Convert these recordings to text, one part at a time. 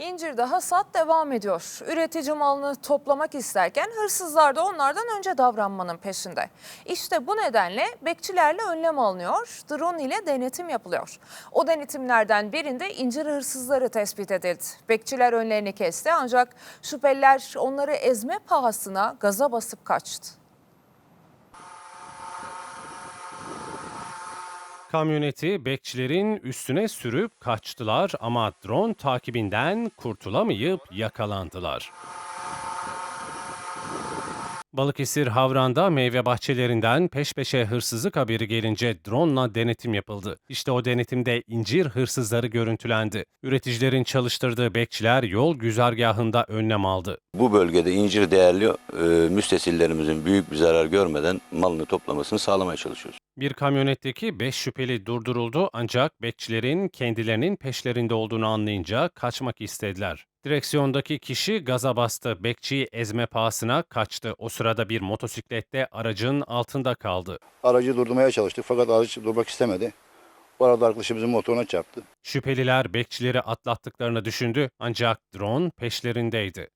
İncir'de hasat devam ediyor. Üretici malını toplamak isterken hırsızlar da onlardan önce davranmanın peşinde. İşte bu nedenle bekçilerle önlem alınıyor, drone ile denetim yapılıyor. O denetimlerden birinde incir hırsızları tespit edildi. Bekçiler önlerini kesti ancak şüpheliler onları ezme pahasına gaza basıp kaçtı. Kamyoneti bekçilerin üstüne sürüp kaçtılar ama drone takibinden kurtulamayıp yakalandılar. Balıkesir Havran'da meyve bahçelerinden peş peşe hırsızlık haberi gelince drone'la denetim yapıldı. İşte o denetimde incir hırsızları görüntülendi. Üreticilerin çalıştırdığı bekçiler yol güzergahında önlem aldı. Bu bölgede incir değerli e, müstesillerimizin büyük bir zarar görmeden malını toplamasını sağlamaya çalışıyoruz. Bir kamyonetteki 5 şüpheli durduruldu ancak bekçilerin kendilerinin peşlerinde olduğunu anlayınca kaçmak istediler. Direksiyondaki kişi gaza bastı, bekçiyi ezme pahasına kaçtı. O sırada bir motosiklette aracın altında kaldı. Aracı durdurmaya çalıştık fakat araç durmak istemedi. O arada arkadaşımızın motoruna çarptı. Şüpheliler bekçileri atlattıklarını düşündü ancak drone peşlerindeydi.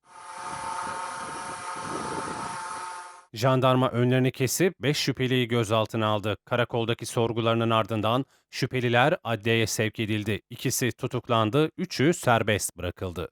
Jandarma önlerini kesip 5 şüpheliyi gözaltına aldı. Karakoldaki sorgularının ardından şüpheliler adliyeye sevk edildi. İkisi tutuklandı, üçü serbest bırakıldı.